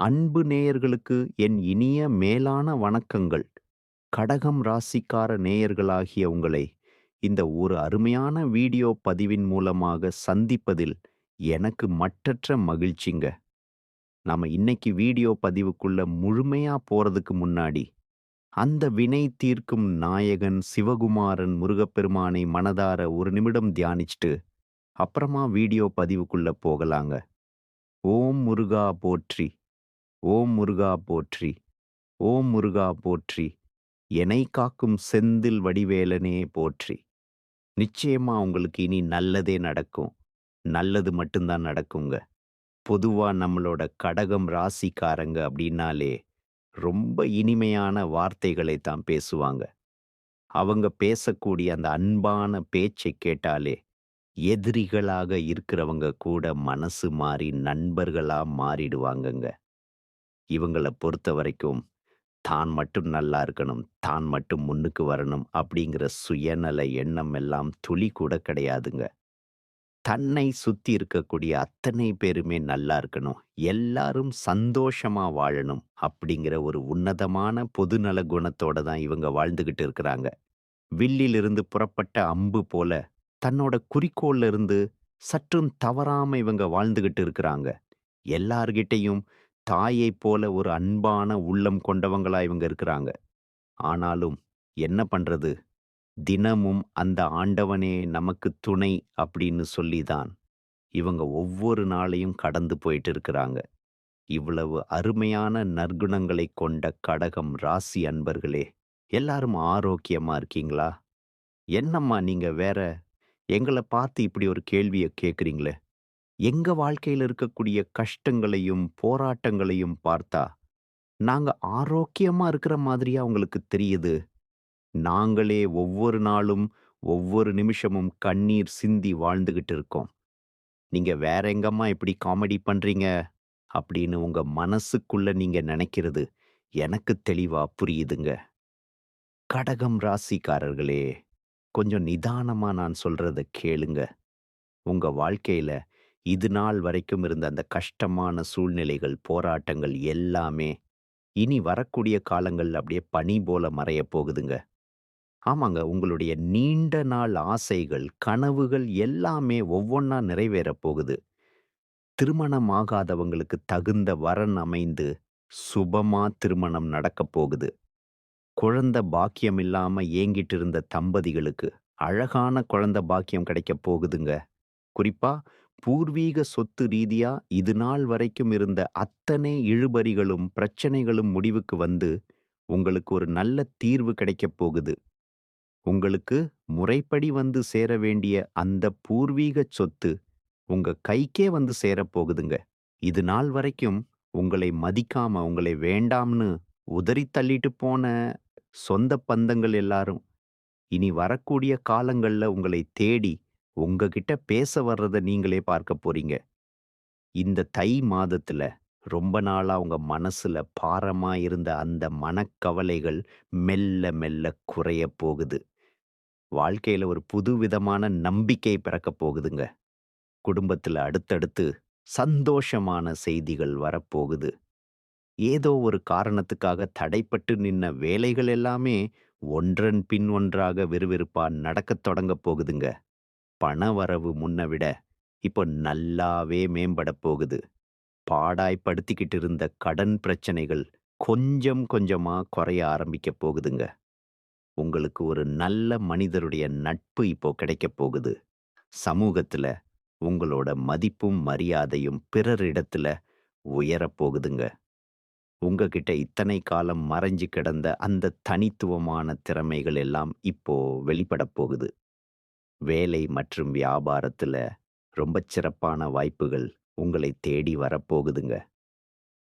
அன்பு நேயர்களுக்கு என் இனிய மேலான வணக்கங்கள். கடகம் ராசிக்கார நேயர்களாகிய உங்களை இந்த ஒரு அருமையான வீடியோ பதிவின் மூலமாக சந்திப்பதில் எனக்கு மற்றற்ற மகிழ்ச்சிங்க. நாம இன்னைக்கு வீடியோ பதிவுக்குள்ள முழுமையா போறதுக்கு முன்னாடி, அந்த வினை தீர்க்கும் நாயகன் சிவகுமாரன் முருகப்பெருமானை மனதார ஒரு நிமிடம் தியானிச்சுட்டு, அப்புறமா வீடியோ பதிவுக்குள்ள போகலாங்க. ஓம் முருகா போற்றி! ஓம் முருகா போற்றி! ஓம் முருகா போற்றி! என்னை காக்கும் செந்தில் வடிவேலனே போற்றி! நிச்சயமா உங்களுக்கு இனி நல்லதே நடக்கும். நல்லது மட்டும்தான் நடக்குங்க. பொதுவா நம்மளோட கடகம் ராசிக்காரங்க அப்படின்னாலே, ரொம்ப இனிமையான வார்த்தைகளை தான் பேசுவாங்க. அவங்க பேசக்கூடிய அந்த அன்பான பேச்சை கேட்டாலே, எதிரிகளாக இருக்கிறவங்க கூட மனசு மாறி நண்பர்களா மாறிடுவாங்கங்க. இவங்கள பொறுத்தவரைக்கும், தான் மட்டும் நல்லா இருக்கணும், தான் மட்டும் முன்னுக்கு வரணும் அப்படிங்கிற சுயநல எண்ணம் எல்லாம் துளி கூட கிடையாதுங்க. தன்னை சுத்தி இருக்கக்கூடிய அத்தனை பேருமே நல்லா இருக்கணும். எல்லாரும் சந்தோஷமா வாழணும் அப்படிங்கிற ஒரு உன்னதமான பொதுநல குணத்தோட தான் இவங்க வாழ்ந்துகிட்டு இருக்கிறாங்க. வில்லிலிருந்து புறப்பட்ட அம்பு போல தன்னோட குறிக்கோள்ல இருந்து சற்றும் தவறாம இவங்க வாழ்ந்துகிட்டு இருக்கிறாங்க. எல்லார்கிட்டயும் தாயைப் போல ஒரு அன்பான உள்ளம் கொண்டவங்களா இவங்க இருக்கிறாங்க. ஆனாலும் என்ன பண்றது? தினமும் அந்த ஆண்டவனே நமக்கு துணை அப்படின்னு சொல்லி தான் இவங்க ஒவ்வொரு நாளையும் கடந்து போயிட்டு இருக்கிறாங்க. இவ்வளவு அருமையான நற்குணங்களை கொண்ட கடகம் ராசி அன்பர்களே, எல்லாரும் ஆரோக்கியமா இருக்கீங்களா? என்னம்மா நீங்க வேற எங்கள பார்த்து இப்படி ஒரு கேள்விய கேட்குறீங்களே எங்க வாழ்க்கையில இருக்கக்கூடிய கஷ்டங்களையும், போராட்டங்களையும் பார்த்தா, நாங்க ஆரோக்கியமா இருக்கிற மாதிரியா உங்களுக்கு தெரியுது? நாங்களே ஒவ்வொரு நாளும், ஒவ்வொரு நிமிஷமும் கண்ணீர் சிந்தி வாழ்ந்துகிட்டு இருக்கோம். நீங்க வேற எங்கம்மா இப்படி காமெடி பண்றீங்க? அப்படின்னு உங்க மனசுக்குள்ள நீங்க நினைக்கிறது எனக்கு தெளிவா புரியுதுங்க. கடகம் ராசிக்காரர்களே, கொஞ்சம் நிதானமா நான் சொல்றத கேளுங்க. உங்க வாழ்க்கையில இது நாள் வரைக்கும் இருந்த அந்த கஷ்டமான சூழ்நிலைகள், போராட்டங்கள் எல்லாமே இனி வரக்கூடிய காலங்கள் அப்படியே பனி போல மறையப் போகுதுங்க. ஆமாங்க. உங்களுடைய நீண்ட நாள் ஆசைகள், கனவுகள் எல்லாமே ஒவ்வொன்னா நிறைவேறப் போகுது. திருமணம் ஆகாதவங்களுக்கு தகுந்த வரன் அமைந்து, சுபமா திருமணம் நடக்கப் போகுது. குழந்த பாக்கியம் இல்லாம ஏங்கிட்டு இருந்த தம்பதிகளுக்கு, அழகான குழந்த பாக்கியம் கிடைக்கப் போகுதுங்க. குறிப்பா, பூர்வீக சொத்து ரீதியா இது நாள் வரைக்கும் இருந்த அத்தனை இழுபறிகளும், பிரச்சனைகளும் முடிவுக்கு வந்து, உங்களுக்கு ஒரு நல்ல தீர்வு கிடைக்கப் போகுது. உங்களுக்கு முறைப்படி வந்து சேர வேண்டிய அந்த பூர்வீகச் சொத்து, உங்க கைக்கே வந்து சேரப் போகுதுங்க. இது நாள் வரைக்கும் உங்களை மதிக்காம, உங்களை வேண்டாம்னு உதறித் தள்ளிட்டு போன சொந்த பந்தங்கள் எல்லாரும், இனி வரக்கூடிய காலங்கள்ல உங்களை தேடி, உங்ககிட்ட பேச வர்றத நீங்களே பார்க்கப் போறீங்க. இந்த தை மாதத்துல ரொம்ப நாளா உங்க மனசுல பாரமா இருந்த அந்த மனக்கவலைகள் மெல்ல மெல்ல குறையப் போகுது. வாழ்க்கையில ஒரு புதுவிதமான நம்பிக்கை பிறக்கப் போகுதுங்க. குடும்பத்துல அடுத்தடுத்து சந்தோஷமான செய்திகள் வரப்போகுது. ஏதோ ஒரு காரணத்துக்காக தடைப்பட்டு நின்ன வேலைகள் எல்லாமே ஒன்றன் பின் ஒன்றாக விறுவிறுப்பா நடக்கத் தொடங்கப் போகுதுங்க. பணவரவு முன்ன விட இப்போ நல்லாவே மேம்படப் போகுது. பாடாய்ப்படுத்திக்கிட்டு இருந்த கடன் பிரச்சனைகள் கொஞ்சம் கொஞ்சமா குறைய ஆரம்பிக்கப் போகுதுங்க. உங்களுக்கு ஒரு நல்ல மனிதருடைய நட்பு இப்போ கிடைக்கப் போகுது. சமூகத்துல உங்களோட மதிப்பும், மரியாதையும் பிறரிடத்துல உயரப் போகுதுங்க. உங்ககிட்ட இத்தனை காலம் மறைஞ்சு கிடந்த அந்த தனித்துவமான திறமைகள் எல்லாம் இப்போ வெளிப்படப் போகுது. வேலை மற்றும் வியாபாரத்துல ரொம்ப சிறப்பான வாய்ப்புகள் உங்களை தேடி வரப்போகுதுங்க.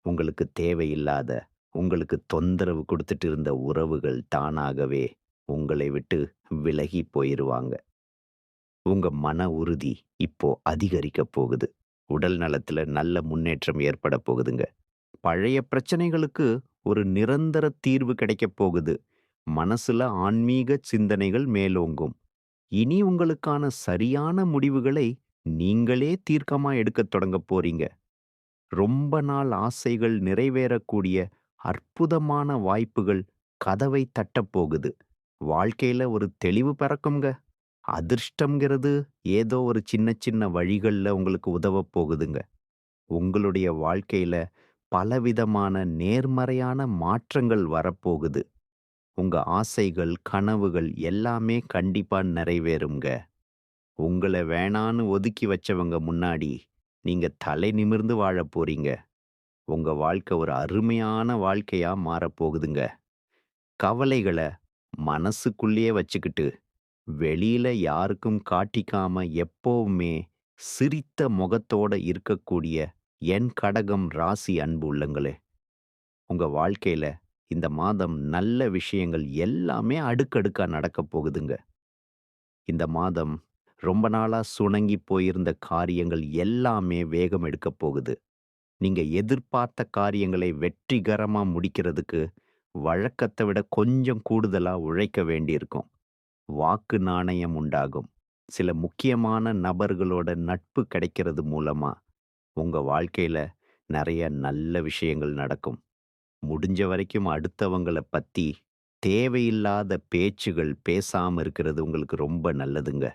உங்களுக்கு தேவையில்லாத, உங்களுக்கு தொந்தரவு கொடுத்துட்டு இருந்த உறவுகள் தானாகவே உங்களை விட்டு விலகி போயிருவாங்க. உங்க மன உறுதி இப்போ அதிகரிக்கப் போகுது. உடல் நலத்துல நல்ல முன்னேற்றம் ஏற்படப் போகுதுங்க. பழைய பிரச்சனைகளுக்கு ஒரு நிரந்தர தீர்வு கிடைக்கப் போகுது. மனசுல ஆன்மீக சிந்தனைகள் மேலோங்கும். இனி உங்களுக்கான சரியான முடிவுகளை நீங்களே தீர்க்கமா எடுக்கத் தொடங்கப் போறீங்க. ரொம்ப நாள் ஆசைகள் நிறைவேறக்கூடிய அற்புதமான வாய்ப்புகள் கதவை தட்டப் போகுது. வாழ்க்கையில ஒரு தெளிவு பிறக்குங்க அதிர்ஷ்டம்ங்கிறது ஏதோ ஒரு சின்ன சின்ன வழிகள்ல உங்களுக்கு உதவப் போகுதுங்க. உங்களுடைய வாழ்க்கையில பலவிதமான நேர்மறையான மாற்றங்கள் வரப்போகுது. உங்க ஆசைகள், கனவுகள் எல்லாமே கண்டிப்பா நிறைவேறும்ங்க. உங்கள வேணான்னு ஒதுக்கி வச்சவங்க முன்னாடி நீங்க தலை நிமிர்ந்து வாழப் போறீங்க. உங்க வாழ்க்கை ஒரு அருமையான வாழ்க்கையா மாறப்போகுதுங்க. கவலைகள மனசுக்குள்ளேயே வச்சுக்கிட்டு, வெளியில யாருக்கும் காட்டிக்காம எப்பவுமே சிரித்த முகத்தோட இருக்கக்கூடிய என் கடகம் ராசி அன்பு உள்ளங்களே! உங்க வாழ்க்கையில இந்த மாதம் நல்ல விஷயங்கள் எல்லாமே அடுக்கடுக்கா நடக்கப் போகுதுங்க. இந்த மாதம் ரொம்ப நாளா சுணங்கி போயிருந்த காரியங்கள் எல்லாமே வேகம் எடுக்கப் போகுது. நீங்க எதிர்பார்த்த காரியங்களை வெற்றிகரமா முடிக்கிறதுக்கு வழக்கத்தை விட கொஞ்சம் கூடுதலா உழைக்க வேண்டியிருக்கும். வாக்கு நாணயம் உண்டாகும். சில முக்கியமான நபர்களோட நட்பு கிடைக்கிறது மூலமா உங்க வாழ்க்கையில நிறைய நல்ல விஷயங்கள் நடக்கும். முடிஞ்ச வரைக்கும் அடுத்தவங்கள பத்தி தேவையில்லாத பேச்சுகள் பேசாம இருக்கிறது உங்களுக்கு ரொம்ப நல்லதுங்க.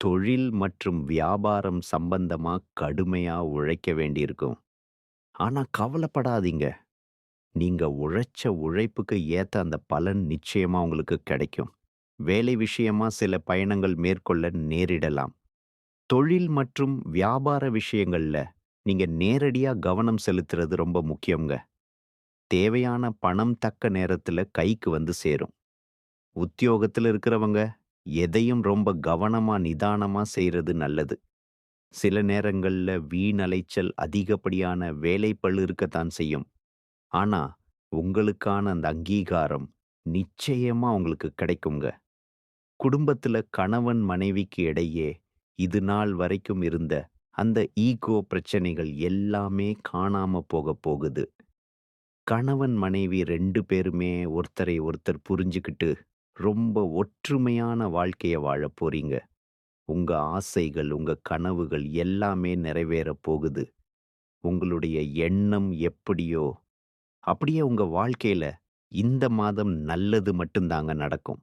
தொழில் மற்றும் வியாபாரம் சம்பந்தமா கடுமையா உழைக்க வேண்டியிருக்கும். ஆனா கவலைப்படாதீங்க. நீங்க உழைச்ச உழைப்புக்கு ஏத்த அந்த பலன் நிச்சயமா உங்களுக்கு கிடைக்கும். வேலை விஷயமா சில பயணங்கள் மேற்கொள்ள நேரிடலாம். தொழில் மற்றும் வியாபார விஷயங்கள்ல நீங்க நேரடியா கவனம் செலுத்துறது ரொம்ப முக்கியம்ங்க. தேவையான பணம் தக்க நேரத்துல கைக்கு வந்து சேரும். உத்தியோகத்துல இருக்கிறவங்க எதையும் ரொம்ப கவனமா, நிதானமா செய்றது நல்லது. சில நேரங்கள்ல வீண் அலைச்சல், அதிகப்படியான வேலைப்பழு இருக்கத்தான் செய்யும். ஆனா, உங்களுக்கான அந்த அங்கீகாரம் நிச்சயமா உங்களுக்கு கிடைக்குங்க. குடும்பத்துல கணவன் மனைவிக்கு இடையே இது நாள் வரைக்கும் இருந்த அந்த ஈகோ பிரச்சனைகள் எல்லாமே காணாம போகப் போகுது. கணவன் மனைவி 2 பேருமே ஒருத்தரை ஒருத்தர் புரிஞ்சுகிட்டு, ரொம்ப ஒற்றுமையான வாழ்க்கைய வாழப் போறீங்க. உங்க ஆசைகள், உங்க கனவுகள் எல்லாமே நிறைவேறப் போகுது. உங்களுடைய எண்ணம் எப்படியோ, அப்படியே உங்க வாழ்க்கையில இந்த மாதம் நல்லது மட்டும் தாங்க நடக்கும்.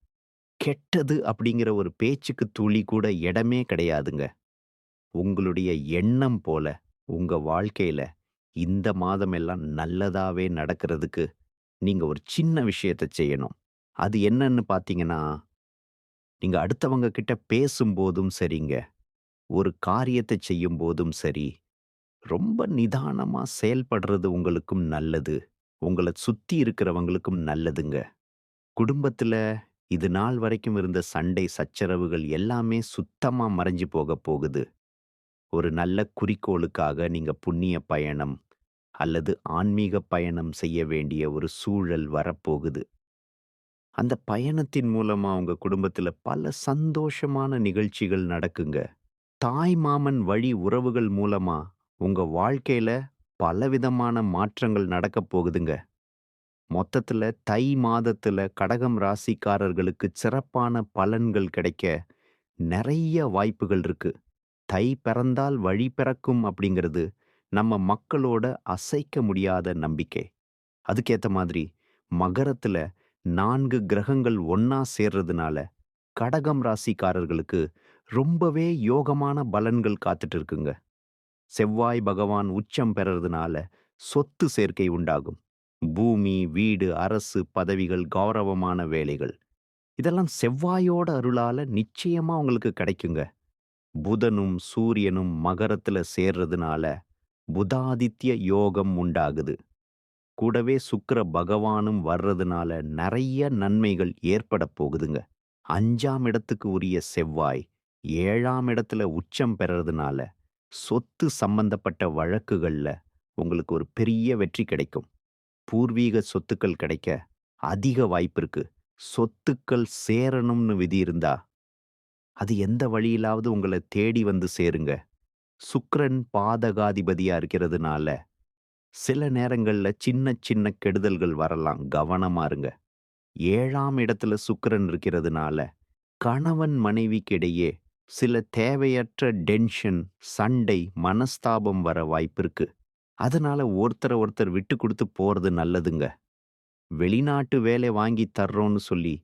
கெட்டது அப்படிங்கிற ஒரு பேச்சுக்கு துளி கூட இடமே கிடையாதுங்க. உங்களுடைய எண்ணம் போல உங்க வாழ்க்கையில இந்த மாதம் எல்லாம் நல்லதாவே நடக்கிறதுக்கு நீங்க ஒரு சின்ன விஷயத்த செய்யணும். அது என்னன்னு பார்த்தீங்கன்னா, நீங்க அடுத்தவங்க கிட்ட பேசும்போதும் சரிங்க, ஒரு காரியத்த செய்யும்போதும் சரி, ரொம்ப நிதானமா செயல்படுறது உங்களுக்கும் நல்லது. உங்கள சுத்தி இருக்கிறவங்களுக்கும் நல்லதுங்க. குடும்பத்துல இது நாள் வரைக்கும் இருந்த சண்டை, சச்சரவுகள் எல்லாமே சுத்தமா மறைஞ்சு போகப் போகுது. ஒரு நல்ல குறிக்கோளுக்காக நீங்க புண்ணிய பயணம் அல்லது ஆன்மீக பயணம் செய்ய வேண்டிய ஒரு சூழல் வரப்போகுது. அந்த பயணத்தின் மூலமா உங்க குடும்பத்துல பல சந்தோஷமான நிகழ்ச்சிகள் நடக்குங்க. தாய் மாமன் வழி உறவுகள் மூலமா உங்க வாழ்க்கையில பலவிதமான மாற்றங்கள் நடக்கப் போகுதுங்க. மொத்தத்துல தை மாதத்துல கடகம் ராசிக்காரர்களுக்கு சிறப்பான பலன்கள் கிடைக்க நிறைய வாய்ப்புகள் இருக்கு. தை பிறந்தால் வழி பிறக்கும் அப்படிங்கிறது நம்ம மக்களோட அசைக்க முடியாத நம்பிக்கை. அதுக்கேற்ற மாதிரி மகரத்துல நான்கு கிரகங்கள் ஒன்றா சேர்றதுனால கடகம் ராசிக்காரர்களுக்கு ரொம்பவே யோகமான பலன்கள் காத்துட்டு இருக்குங்க. செவ்வாய் பகவான் உச்சம் பெறறதுனால சொத்து சேர்க்கை உண்டாகும். பூமி, வீடு, அரசு பதவிகள், கௌரவமான வேலைகள் இதெல்லாம் செவ்வாயோட அருளால நிச்சயமா உங்களுக்கு கிடைக்குங்க. புதனும், சூரியனும் மகரத்துல சேர்றதுனால புதாதித்ய யோகம் உண்டாகுது. கூடவே சுக்கர பகவானும் வர்றதுனால நிறைய நன்மைகள் ஏற்படப் போகுதுங்க. அஞ்சாம் இடத்துக்கு உரிய செவ்வாய் ஏழாம் இடத்துல உச்சம் பெறறதுனால சொத்து சம்பந்தப்பட்ட வழக்குகள்ல உங்களுக்கு ஒரு பெரிய வெற்றி கிடைக்கும். பூர்வீக சொத்துக்கள் கிடைக்க அதிக வாய்ப்பு இருக்கு. சொத்துக்கள் சேரணும்னு விதி இருந்தா, அது எந்த வழியிலாவது உங்கள தேடி வந்து சேருங்க. சுக்ரன் பாதகாதிபதியா இருக்கிறதுனால, சில நேரங்கள்ல சின்ன சின்ன கெடுதல்கள் வரலாம். கவனமா இருங்க. ஏழாம் இடத்துல சுக்கரன் இருக்கிறதுனால, கணவன் மனைவிக்கிடையே சில தேவையற்ற டென்ஷன், சண்டை, மனஸ்தாபம் வர வாய்ப்பிருக்கு. அதனால ஒருத்தர ஒருத்தர் விட்டு கொடுத்து போறது நல்லதுங்க. வெளிநாட்டு வேலை வாங்கி தர்றோம்னு சொல்லி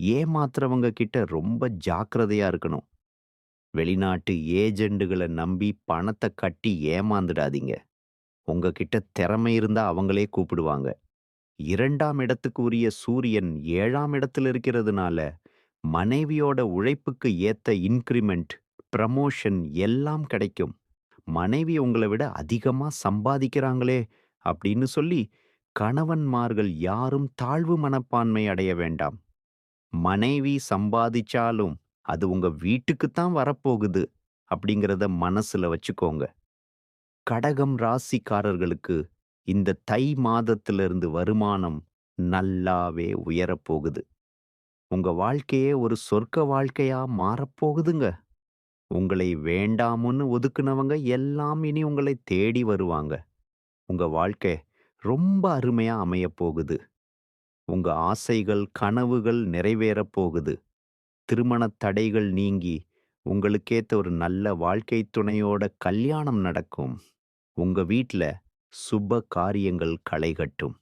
ஏமாத்துறவங்க கிட்ட ரொம்ப ஜாக்கிரதையா இருக்கணும். வெளிநாட்டு ஏஜெண்டுகள நம்பி பணத்த கட்டி ஏமாந்துடாதீங்க. உங்ககிட்ட திறமை இருந்தா அவங்களே கூப்பிடுவாங்க. இரண்டாம் இடத்துக்கு உரிய சூரியன் ஏழாம் இடத்துல இருக்கிறதுனால, மனைவியோட உழைப்புக்கு ஏத்த இன்க்ரிமெண்ட் ப்ரமோஷன் எல்லாம் கிடைக்கும். மனைவி உங்களை விட அதிகமா சம்பாதிக்கிறாங்களே அப்படின்னு சொல்லி, கணவன்மார்கள் யாரும் தாழ்வு மனப்பான்மை அடைய வேண்டாம். மனைவி சம்பாதிச்சாலும், அது உங்க வீட்டுக்கு தான் வரப்போகுது அப்படிங்கிறத மனசுல வச்சுக்கோங்க. கடகம் ராசிக்காரர்களுக்கு இந்த தை மாதத்திலிருந்து வருமானம் நல்லாவே உயரப்போகுது. உங்க வாழ்க்கையே ஒரு சொர்க்க வாழ்க்கையா மாறப்போகுதுங்க. உங்களை வேண்டாமுன்னு ஒதுக்குனவங்க எல்லாம் இனி உங்களை தேடி வருவாங்க. உங்க வாழ்க்கை ரொம்ப அருமையா அமையப் போகுது. உங்க ஆசைகள், கனவுகள் நிறைவேறப் போகுது. திருமணத் தடைகள் நீங்கி, உங்களுக்கேத்த ஒரு நல்ல வாழ்க்கை துணையோட கல்யாணம் நடக்கும். உங்க வீட்ல சுப காரியங்கள் களைகட்டும்.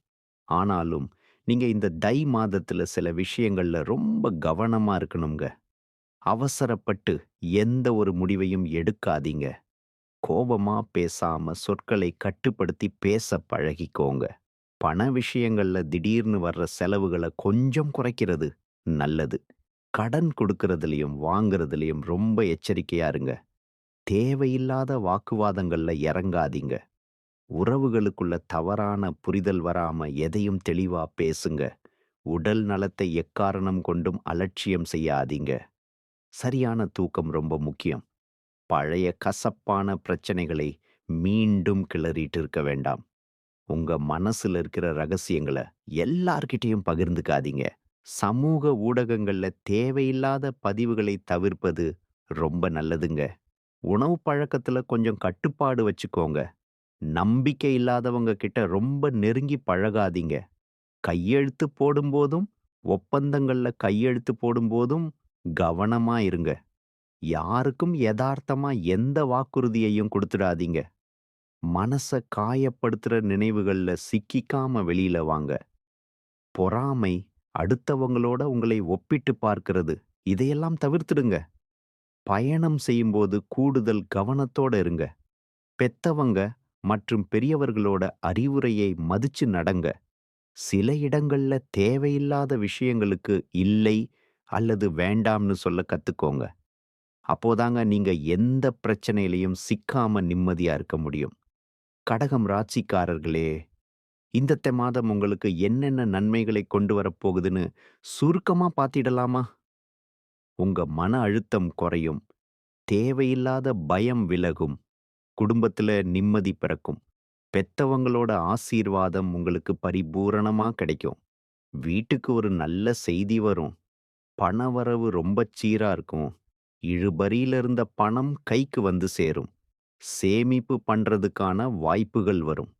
ஆனாலும், நீங்க இந்த தை மாதத்துல சில விஷயங்கள்ல ரொம்ப கவனமா இருக்கணுங்க அவசரப்பட்டு எந்த ஒரு முடிவையும் எடுக்காதீங்க. கோபமா பேசாம சொற்களை கட்டுப்படுத்தி பேச பழகிக்கோங்க. பண விஷயங்கள்ல திடீர்னு வர்ற செலவுகள கொஞ்சம் குறைக்கிறது நல்லது. கடன் கொடுக்கறதுலயும், வாங்குறதுலயும் ரொம்ப எச்சரிக்கையா இருங்க. தேவையில்லாத வாக்குவாதங்கள்ல இறங்காதீங்க. உறவுகளுக்குள்ள தவறான புரிதல் வராம எதையும் தெளிவா பேசுங்க. உடல் நலத்தை எக்காரணம் கொண்டும் அலட்சியம் செய்யாதீங்க. சரியான தூக்கம் ரொம்ப முக்கியம். பழைய கசப்பான பிரச்சனைகளை மீண்டும் கிளறிட்டு இருக்க வேண்டாம். உங்க மனசுல இருக்கிற ரகசியங்கள எல்லார்கிட்டயும் பகிர்ந்துக்காதீங்க. சமூக ஊடகங்கள்ல தேவையில்லாத பதிவுகளை தவிர்ப்பது ரொம்ப நல்லதுங்க. உணவு பழக்கத்துல கொஞ்சம் கட்டுப்பாடு வச்சுக்கோங்க. நம்பிக்கை இல்லாதவங்க கிட்ட ரொம்ப நெருங்கி பழகாதீங்க. கையெழுத்து போடும்போதும், ஒப்பந்தங்கள்ல கையெழுத்து போடும்போதும் கவனமா இருங்க. யாருக்கும் எதார்த்தமா எந்த வாக்குறுதியையும் கொடுத்துடாதீங்க மனச காயப்படுத்துற நினைவுகள்ல சிக்கிக்காம வெளியில வாங்க. பொறாமை, அடுத்தவங்களோட உங்களை ஒப்பிட்டு பார்க்கிறது, இதையெல்லாம் தவிர்த்துடுங்க. பயணம் செய்யும்போது கூடுதல் கவனத்தோட இருங்க. பெத்தவங்க மற்றும் பெரியவர்களோட அறிவுரையை மதிச்சு நடங்க. சில இடங்கள்ல தேவையில்லாத விஷயங்களுக்கு இல்லை அல்லது வேண்டாம்னு சொல்ல கத்துக்கோங்க. அப்போதாங்க நீங்க எந்த பிரச்சனையிலயும் சிக்காம நிம்மதியா இருக்க முடியும். கடகம் ராசிக்காரர்களே, இந்த மாதம் உங்களுக்கு என்னென்ன நன்மைகளை கொண்டு வரப்போகுதுன்னு சுருக்கமா பார்த்திடலாமா? உங்க மன அழுத்தம் குறையும். தேவையில்லாத பயம் விலகும். குடும்பத்துல நிம்மதி பிறக்கும். பெத்தவங்களோட ஆசீர்வாதம் உங்களுக்கு பரிபூரணமா கிடைக்கும். வீட்டுக்கு ஒரு நல்ல செய்தி வரும். பணவரவு ரொம்பச் சீரா இருக்கும். இழுபறியிலிருந்த பணம் கைக்கு வந்து சேரும். சேமிப்பு பண்றதுக்கான வாய்ப்புகள் வரும்.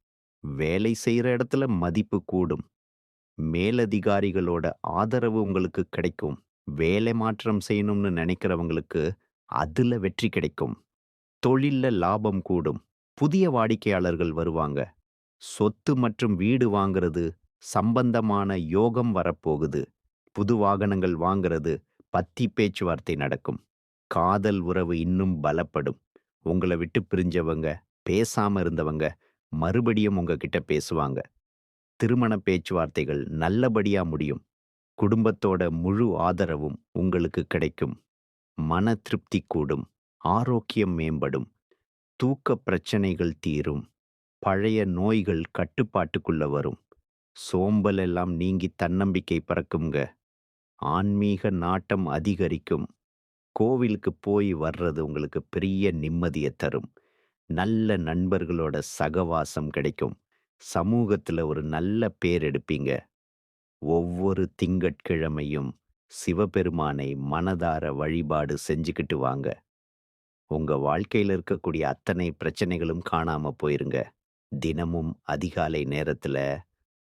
வேலை செய்யற இடத்துல மதிப்பு கூடும். மேலதிகாரிகளோட ஆதரவு உங்களுக்கு கிடைக்கும். வேலை மாற்றம் செய்யணும்னு நினைக்கிறவங்களுக்கு அதுல வெற்றி கிடைக்கும். தொழில்ல லாபம் கூடும். புதிய வாடிக்கையாளர்கள் வருவாங்க. சொத்து மற்றும் வீடு வாங்கிறது சம்பந்தமான யோகம் வரப்போகுது. புது வாகனங்கள் வாங்கிறது பத்தி பேச்சுவார்த்தை நடக்கும். காதல் உறவு இன்னும் பலப்படும். உங்கள விட்டு பிரிஞ்சவங்க, பேசாம இருந்தவங்க மறுபடியும் உங்ககிட்ட பேசுவாங்க. திருமண பேச்சுவார்த்தைகள் நல்லபடியா முடியும். குடும்பத்தோட முழு ஆதரவும் உங்களுக்கு கிடைக்கும். மன திருப்தி கூடும். ஆரோக்கியம் மேம்படும். தூக்க பிரச்சனைகள் தீரும். பழைய நோய்கள் கட்டுப்பாட்டுக்குள்ள வரும். சோம்பல் எல்லாம் நீங்கி தன்னம்பிக்கை பறக்குங்க ஆன்மீக நாட்டம் அதிகரிக்கும். கோவிலுக்கு போய் வர்றது உங்களுக்கு பெரிய நிம்மதியை தரும். நல்ல நண்பர்களோட சகவாசம் கிடைக்கும். சமூகத்துல ஒரு நல்ல பேர் எடுப்பீங்க. ஒவ்வொரு திங்கட்கிழமையும் சிவபெருமானை மனதார வழிபாடு செஞ்சுக்கிட்டு வாங்க. உங்க வாழ்க்கையில இருக்கக்கூடிய அத்தனை பிரச்சனைகளும் காணாம போயிருங்க. தினமும் அதிகாலை நேரத்துல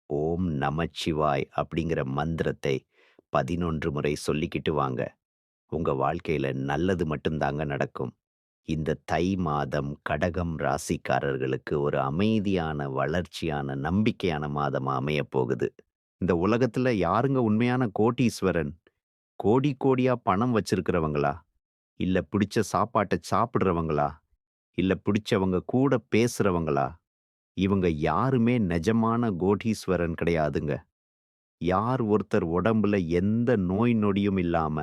ஓம் நமச்சிவாய் அப்படிங்கிற மந்திரத்தை 11 முறை சொல்லிக்கிட்டு வாங்க. உங்க வாழ்க்கையில நல்லது மட்டும் தாங்க நடக்கும். இந்த தை மாதம் கடகம் ராசிக்காரர்களுக்கு ஒரு அமைதியான, வளர்ச்சியான, நம்பிக்கையான மாதமா அமையப் போகுது. இந்த உலகத்துல யாருங்க உண்மையான கோடீஸ்வரன்? கோடி கோடியா பணம் வச்சிருக்கிறவங்களா? இல்ல பிடிச்ச சாப்பாட்ட சாப்பிடுறவங்களா? இல்ல பிடிச்சவங்க கூட பேசுறவங்களா? இவங்க யாருமே நெஜமான கோடீஸ்வரன் கிடையாதுங்க. யார் ஒருத்தர் உடம்புல எந்த நோய் நொடியும் இல்லாம,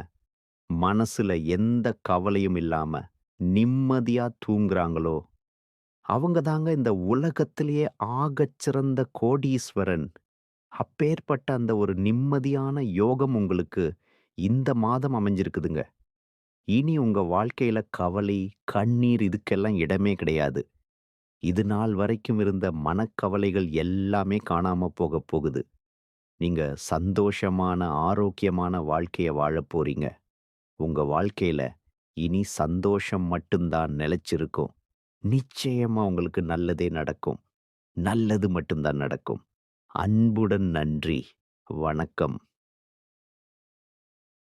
மனசுல எந்த கவலையும் இல்லாம, நிம்மதியா தூங்குறாங்களோ, அவங்க தாங்க இந்த உலகத்திலேயே ஆகச்சிறந்த கோடீஸ்வரன். அப்பேற்பட்ட அந்த ஒரு நிம்மதியான யோகம் உங்களுக்கு இந்த மாதம் அமைஞ்சிருக்குதுங்க. இனி உங்க வாழ்க்கையில கவலை, கண்ணீர் இதுக்கெல்லாம் இடமே கிடையாது. இது நாள் வரைக்கும் இருந்த மனக்கவலைகள் எல்லாமே காணாம போகப் போகுது. நீங்க சந்தோஷமான, ஆரோக்கியமான வாழ்க்கைய வாழப் போறீங்க. உங்க வாழ்க்கையில இனி சந்தோஷம் மட்டும் தான் நிலைச்சிருக்கும். நிச்சயமா உங்களுக்கு நல்லதே நடக்கும். நல்லது மட்டும்தான் நடக்கும். அன்புடன் நன்றி. வணக்கம்.